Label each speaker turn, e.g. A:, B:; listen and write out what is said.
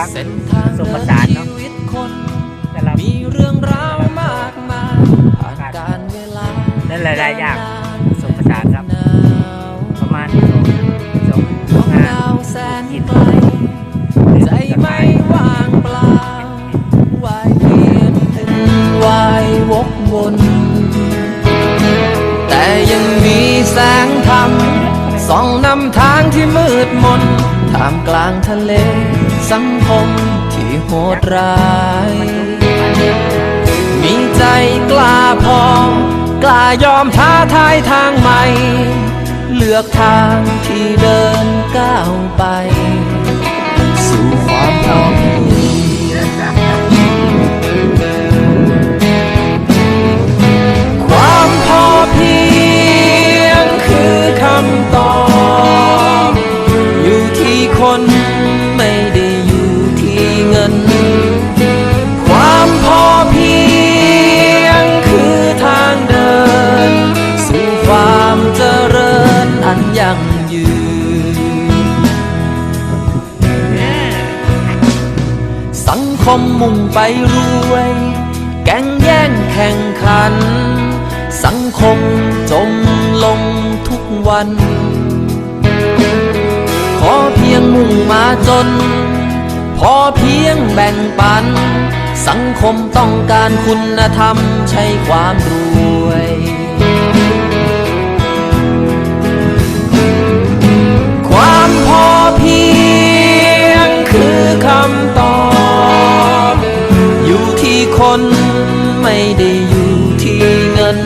A: ทั้งผสมผสานเนาะ
B: แต
A: ่ม
B: ีเรื่อ
A: งราวมากมายนการเวลาและหลายๆอย่างผสมะสาน
B: ครับ ประมาณนี้สม
A: สม
B: งานกินใจไม่ว่างเปล่าวายเพียนงวายวกวนแต่ยังมีแสงธรรมส่องนำทางที่มืดมน ท่ามกลางทะเล สังคมที่โหดร้าย มีใจกล้าพอกล้ายอมท้าทายทางใหม่ เลือกทางที่เดินก้าวไป สู่ความพอเพียง คนไม่ได้อยู่ที่เงิน ความพอเพียงคือทางเดิน สู่ความเจริญอันยั่งยืน สังคมมุ่งไปรวย แก่งแย่งแข่งขัน สังคมจมลงทุกวัน ขอเพียงมุ่งมาจน พอเพียงแบ่งปัน สังคมต้องการคุณธรรมใช่ความรวยความพอเพียงคือคำตอบ อยู่ที่คนไม่ได้อยู่ที่เงิน